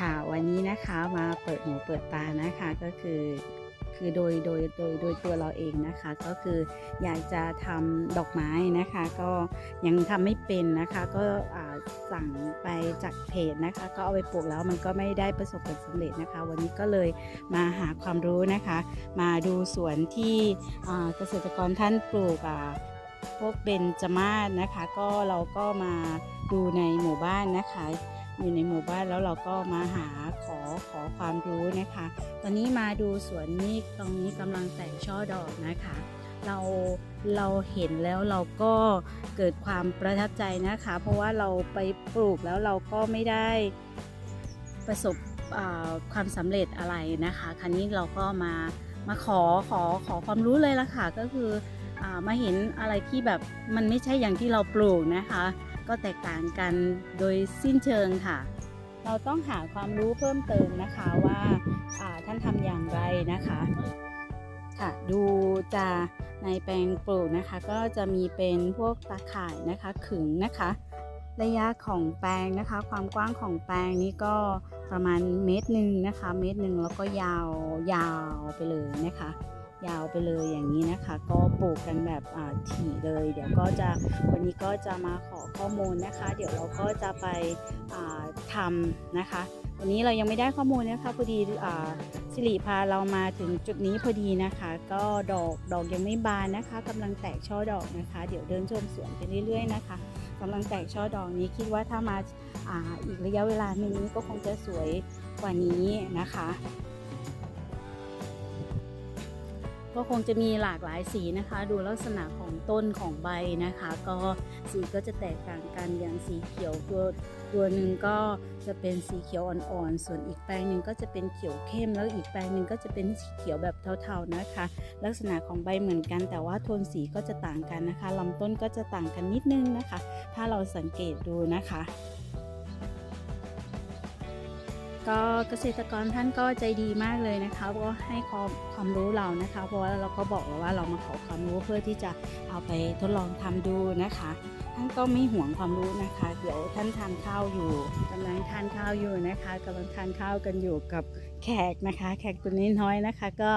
ค่ะวันนี้นะคะมาเปิดหูเปิดตานะคะก็คือคือโดยโดยโดยโดยตัวเราเองนะคะก็คืออยากจะทำดอกไม้นะคะ ก็ยังทำไม่เป็นนะคะ ก็สั่งไปจากเพจนะคะ ก็เอาไปปลูกแล้วมันก็ไม่ได้ประสบผลสำเร็จนะคะ วันนี้ก็เลยมาหาความรู้นะคะ มาดูสวนที่เกษตรกรท่านปลูกพวกเบญจมาศนะคะ ก็เราก็มาดูในหมู่บ้านนะคะ อยู่ในหมู่บ้านแล้วเราก็มาหาขอขอความรู้นะคะ ตอนนี้มาดูสวนนี้ตรงนี้กำลังแต่งช่อดอกนะคะ เราเราเห็นแล้วเราก็เกิดความประทับใจนะคะ เพราะว่าเราไปปลูกแล้วเราก็ไม่ได้ประสบความสำเร็จอะไรนะคะ ครั้นี้เราก็มามาขอขอขอความรู้เลยละค่ะก็คือ มาเห็นอะไรที่แบบมันไม่ใช่อย่างที่เราปลูกนะคะ ก็แตกต่างกันโดยสิ้นเชิงค่ะ เราต้องหาความรู้เพิ่มเติมนะคะว่าาท่านทำอย่างไรนะคะค่ะดูจะในแปลงปลูกนะคะ ก็จะมีเป็นพวกตาข่ายนะคะขึงนะคะ ระยะของแปลงนะคะ ความกว้างของแปลงนี้ก็ประมาณเมตรหนึ่งนะคะ เมตรหนึ่งแล้วก็ยาวยาวไปเลยนะคะ ยาวไปเลยอย่างนี้นะคะ ก็ปลูกกันแบบถี่เลย เดี๋ยวก็จะวันนี้ก็จะมาขอข้อมูลนะคะ เดี๋ยวเราก็จะไปทำนะคะ วันนี้เรายังไม่ได้ข้อมูลนะคะพอดีอสิริพาเรามาถึงจุดนี้พอดีนะคะ ก็ดอกดอกยังไม่บานนะคะกำลังแตกช่อดอกนะคะ เดี๋ยวเดินชมสวนไปเรื่อยๆนะคะกำลังแตกช่อดอกนี้คิดว่าถ้ามาอาอีกระยะเวลาหนึ่งก็คงจะสวยกว่านี้นะคะ ก็คงจะมีหลากหลายสีนะคะ ดูลักษณะของต้นของใบนะคะ ก็สีก็จะแตกต่างกันอย่างสีเขียวตัวตัวหนึ่งก็จะเป็นสีเขียวอ่อนๆ ส่วนอีกแปลงหนึ่งก็จะเป็นเขียวเข้ม แล้วอีกแปลงหนึ่งก็จะเป็นสีเขียวแบบเทาๆนะคะ ลักษณะของใบเหมือนกัน แต่ว่าโทนสีก็จะต่างกันนะคะลำต้นก็จะต่างกันนิดนึงนะคะ ถ้าเราสังเกตดูนะคะ ก็เกษตรกรท่านก็ใจดีมากเลยนะคะก็ให้ความความรู้เรานะคะ เพราะว่าเราก็บอกแล้วว่าเรามาขอความรู้เพื่อที่จะเอาไปทดลองทำดูนะคะ ท่านก็ไม่ห่วงความรู้นะคะ เดี๋ยวท่านทานข้าวอยู่กำลังทานข้าวอยู่นะคะกำลังทานข้าวกันอยู่กับแขกนะคะ แขกตัวน้อยนะคะ ก็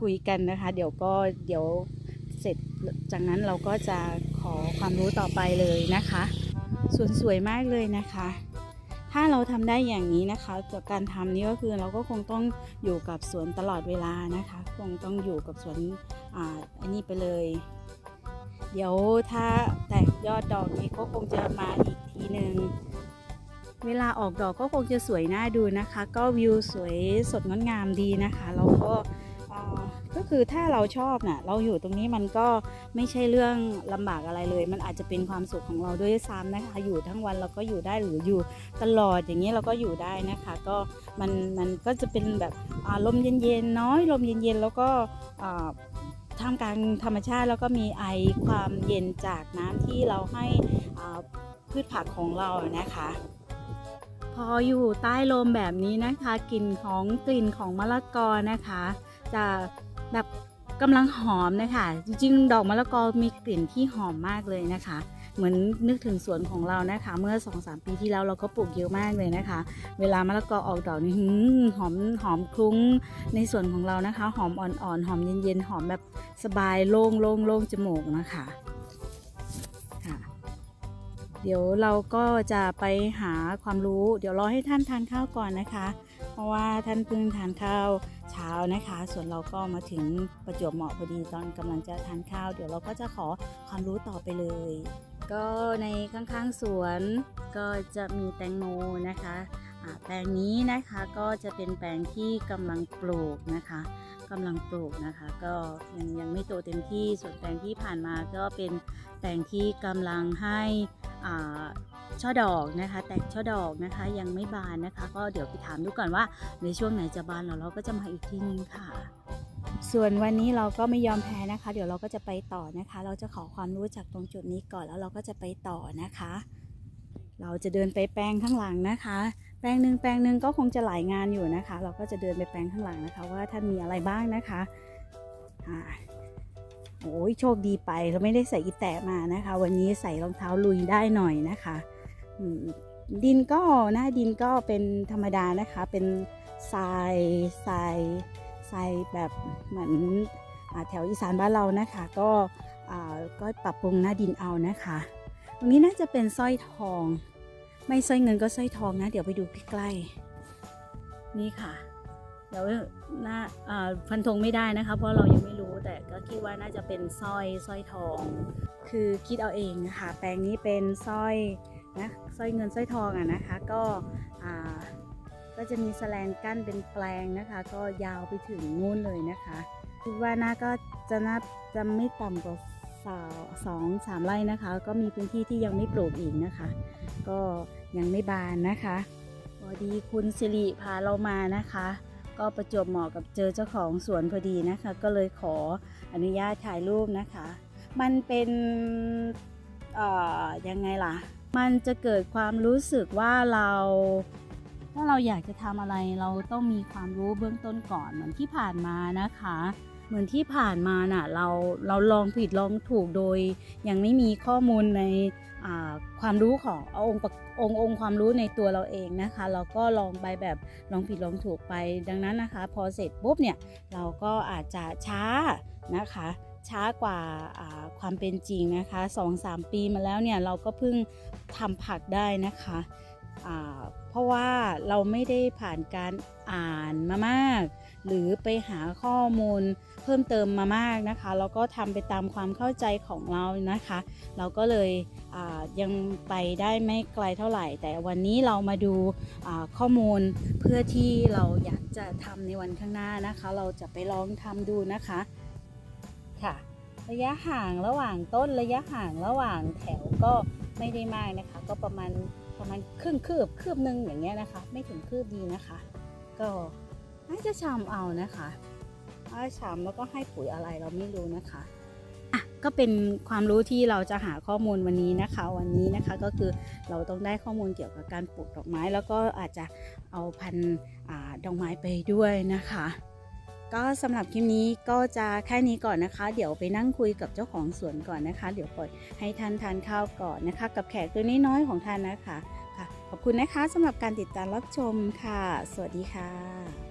คุยกันนะคะ เดี๋ยวก็เดี๋ยวเสร็จจากนั้นเราก็จะขอความรู้ต่อไปเลยนะคะ สวนสวยมากเลยนะคะ ถ้าเราทำได้อย่างนี้นะคะจากการทำนี้ก็คือเราก็คงต้องอยู่กับสวนตลอดเวลานะคะ คงต้องอยู่กับสวนอ่าอันนี้ไปเลย เดี๋ยวถ้าแตกยอดดอกนี้ก็คงจะมาอีกทีหนึ่งเวลาออกดอกก็คงจะสวยน่าดูนะคะ ก็วิวสวยสดงดงามดีนะคะแล้วก็อ่าก็ คือถ้าเราชอบน่ะ เราอยู่ตรงนี้มันก็ไม่ใช่เรื่องลำบากอะไรเลย มันอาจจะเป็นความสุขของเราด้วยซ้ำนะคะ อยู่ทั้งวันเราก็อยู่ได้หรืออยู่ตลอดอย่างนี้เราก็อยู่ได้นะคะ ก็มันมันก็จะเป็นแบบลมเย็นๆน้อยลมเย็นๆแล้วก็ท่ามกลางธรรมชาติแล้วก็มีไอความเย็นจากน้ำที่เราให้พืชผักของเรานะคะพออยู่ใต้ลมแบบนี้นะคะกลิ่นของกลิ่นของมะละกอนะคะ จะ แบบกำลังหอมนะคะจริงๆ ดอกมะละกอมีกลิ่นที่หอมมากเลยนะคะ เหมือนนึกถึงสวนของเรานะคะ เมื่อ 2-3 ปีที่แล้วเราก็ปลูกเยอะมากเลยนะคะ เวลามะละกอออกดอกนี่หืมหอมหอมคลุ้งในสวนของเรานะคะ หอมอ่อนๆหอมเย็นๆหอมแบบสบายโล่งโล่งโล่งจมูกนะคะค่ะเดี๋ยวเราก็จะไปหาความรู้ เดี๋ยวรอให้ท่านทานข้าวก่อนนะคะ เพราะว่าท่านเพิ่งทานข้าวเช้านะคะ ส่วนเราก็มาถึงประจวบเหมาะพอดีตอนกำลังจะทานข้าว เดี๋ยวเราก็จะขอความรู้ต่อไปเลย ก็ในข้างๆสวนก็จะมีแตงโมนะคะแปลงนี้นะคะก็จะเป็นแปลงที่กำลังปลูกนะคะกำลังปลูกนะคะ ก็ยังยังไม่โตเต็มที่ส่วนแปลงที่ผ่านมาก็เป็นแปลงที่กำลังให้อ่า ช่อดอกนะคะ แตกช่อดอกนะคะยังไม่บานนะคะ ก็เดี๋ยวไปถามดูก่อนว่า ในช่วงไหนจะบานแล้วเราก็จะมาอีกทีนึงค่ะ ส่วนวันนี้เราก็ไม่ยอมแพ้นะคะ เดี๋ยวเราก็จะไปต่อนะคะ เราจะขอความรู้จากตรงจุดนี้ก่อนแล้วเราก็จะไปต่อนะคะ เราจะเดินไปแปลงข้างหลังนะคะ แปลงหนึ่งแปลงหนึ่งก็คงจะหลายงานอยู่นะคะ เราก็จะเดินไปแปลงข้างหลังนะคะ ว่าท่านมีอะไรบ้างนะคะอ่าโอ้ยโชคดีไปเราไม่ได้ใส่อีแตะมานะคะ วันนี้ใส่รองเท้าลุยได้หน่อยนะคะ ดินก็หน้าดินก็เป็นธรรมดานะคะ เป็นทรายทรายทรายแบบเหมือนแถวอีสานบ้านเรานะคะ ก็อ่าก็ปรับปรุงหน้าดินเอานะคะ ตรงนี้น่าจะเป็นสร้อยทอง ไม่สร้อยเงินก็สร้อยทองนะ เดี๋ยวไปดูใกล้ๆนี่ค่ะ เดี๋ยวน่าอ่าฟันธงไม่ได้นะคะ เพราะเรายังไม่รู้แต่ก็คิดว่าน่าจะเป็นสร้อยสร้อยทอง คือคิดเอาเองนะคะแปลงนี้เป็นสร้อย นะสร้อยเงินสร้อยทองอะนะคะ ก็ก็จะมีแสลงกั้นเป็นแปลงนะคะ ก็ยาวไปถึงนู่นเลยนะคะคิดว่าน่าก็จะน่าจะไม่ต่ำกว่าสาสองสามไร่นะคะ ก็มีพื้นที่ที่ยังไม่ปลูกอีกนะคะ ก็ยังไม่บานนะคะพอดีคุณสิริพาเรามานะคะ ก็ประจวบเหมาะกับเจอเจ้าของสวนพอดีนะคะ ก็เลยขออนุญาตถ่ายรูปนะคะ มันเป็นเอ่อยังไงล่ะ มันจะเกิดความรู้สึกว่าเรา ถ้าเราอยากจะทำอะไรเราต้องมีความรู้เบื้องต้นก่อนเหมือนที่ผ่านมานะคะ เหมือนที่ผ่านมาน่ะเราเราลองผิดลองถูกโดย ยังไม่มีข้อมูลในความรู้ของอองค์องค์องค์ความรู้ในตัวเราเองนะคะ เราก็ลองไปแบบลองผิดลองถูกไปดังนั้นนะคะ พอเสร็จปุ๊บเนี่ยเราก็อาจจะช้านะคะ ช้ากว่าความเป็นจริงนะคะ2-3 ปีมาแล้วเนี่ยเราก็เพิ่งทำผักได้นะคะเพราะว่าเราไม่ได้ผ่านการอ่านมามาก หรือไปหาข้อมูลเพิ่มเติมมามากนะคะ แล้วก็ทำไปตามความเข้าใจของเรานะคะ เราก็เลยยังไปได้ไม่ไกลเท่าไหร่ แต่วันนี้เรามาดูข้อมูลเพื่อที่เราอยากจะทำในวันข้างหน้านะคะ เราจะไปลองทำดูนะคะ ค่ะ ระยะห่างระหว่างต้นระยะห่างระหว่างแถวก็ไม่ได้มากนะคะ ก็ประมาณประมาณครึ่งคืบคืบหนึ่งอย่างเงี้ยนะคะ ไม่ถึงคืบดีนะคะ ก็น่าจะชำเอานะคะถ้าชำแล้วก็ให้ปุ๋ยอะไรเราไม่รู้นะคะอะก็เป็นความรู้ที่เราจะหาข้อมูลวันนี้นะคะ วันนี้นะคะก็คือเราต้องได้ข้อมูลเกี่ยวกับการปลูกดอกไม้ แล้วก็อาจจะเอาพันธุ์ดอกไม้ไปด้วยนะคะ ก็สำหรับคลิปนี้ก็จะแค่นี้ก่อนนะคะ เดี๋ยวไปนั่งคุยกับเจ้าของสวนก่อนนะคะ เดี๋ยวปล่อยให้ท่านทานข้าวก่อนนะคะ กับแขกตัวน้อยๆของท่านนะคะค่ะขอบคุณนะคะสำหรับการติดตามรับชมค่ะ สวัสดีค่ะ